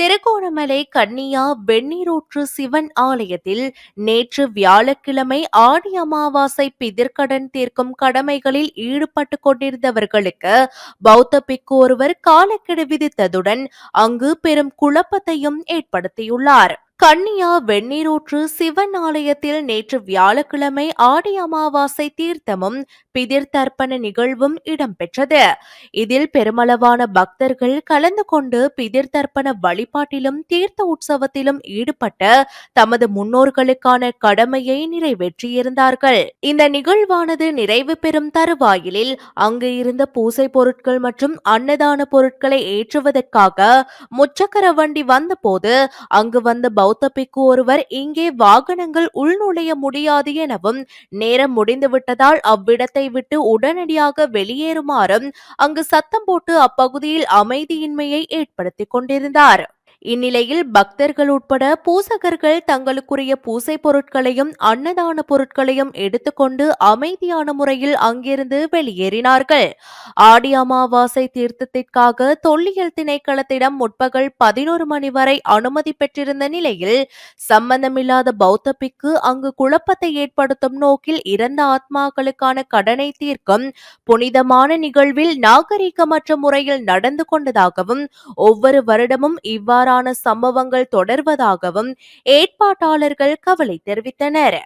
திருகோணமலை கன்னியா வெந்நீரூற்று சிவன் ஆலயத்தில் நேற்று வியாழக்கிழமை ஆடி அமாவாசை பிதிர்கடன் தீர்க்கும் கடமைகளில் ஈடுபட்டுக் கொண்டிருந்தவர்களுக்கு பௌத்த பிக்கு ஒருவர் காலக்கெடு விதித்ததுடன் அங்கு பெரும் குழப்பத்தையும் ஏற்படுத்தியுள்ளார். கன்னியா வெந்நீரூற்று சிவன் ஆலயத்தில் நேற்று வியாழக்கிழமை ஆடி அமாவாசை தீர்த்தமும் பிதிர் தர்ப்பண நிகழ்வும் இடம்பெற்றது. இதில் பெருமளவான பக்தர்கள் கலந்து கொண்டு பிதிர் தர்ப்பண வழிபாட்டிலும் தீர்த்த உற்சவத்திலும் ஈடுபட்ட தமது முன்னோர்களுக்கான கடமையை நிறைவேற்றியிருந்தார்கள். இந்த நிகழ்வானது நிறைவு பெறும் தருவாயிலில் அங்கு இருந்த பூசை பொருட்கள் மற்றும் அன்னதான பொருட்களை ஏற்றுவதற்காக முச்சக்கர வண்டி வந்தபோது அங்கு வந்த பௌத்த பிக்கு ஒருவர் இங்கே வாகனங்கள் உள்நுழைய முடியாது எனவும் நேரம் முடிந்துவிட்டதால் அவ்விடத்தை விட்டு உடனடியாக வெளியேறுமாறும் அங்கு சத்தம் போட்டு அப்பகுதியில் அமைதியின்மையை ஏற்படுத்திக் கொண்டிருந்தார். இந்நிலையில் பக்தர்கள் உட்பட பூசகர்கள் தங்களுக்குரிய பூசை பொருட்களையும் அன்னதான பொருட்களையும் எடுத்துக்கொண்டு அமைதியான முறையில் அங்கிருந்து வெளியேறினார்கள். ஆடி அமாவாசை தீர்த்தத்திற்காக தொல்லியல் திணைக்களத்திடம் முற்பகல் பதினோரு மணி வரை அனுமதி பெற்றிருந்த நிலையில் சம்பந்தமில்லாத பௌத்த பிக்கு அங்கு குழப்பத்தை ஏற்படுத்தும் நோக்கில் இறந்த ஆத்மாக்களுக்கான கடனை தீர்க்கும் புனிதமான நிகழ்வில் நாகரீகமற்ற முறையில் நடந்து கொண்டதாகவும் ஒவ்வொரு வருடமும் இவ்வாறு இவ்வாறான சம்பவங்கள் தொடர்வதாகவும் ஏற்பாட்டாளர்கள் கவலை தெரிவித்தனர்.